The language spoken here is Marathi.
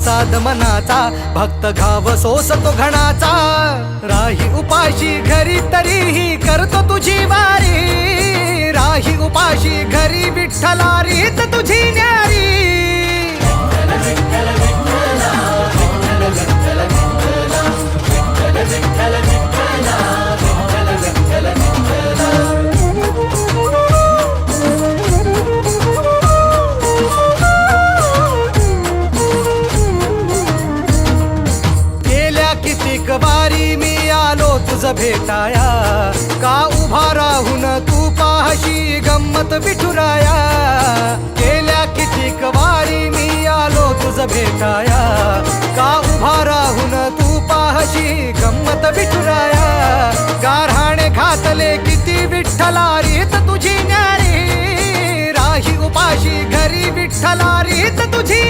साध मनाचा भक्त घाव सोसतो घणाचा. राही उपाशी घरी तरीही करतो तुझी वारी. राही उपाशी घरी विठ्ठलारी तुझी न्यारी. गेल्या एक बारी मी आलो तुझ भेटाया. का उभा राहून तू पाहशी गंमत विठुराया. गेल्या कितीक वारी मी आलो तुझ भेटाया. का उभा राहून तू पाहशी गंमत विठुराया. गारहाणे घातले किती विठ्ठलारीत तुझी न्यारी. राही उपाशी घरी विठ्ठलारीत तुझी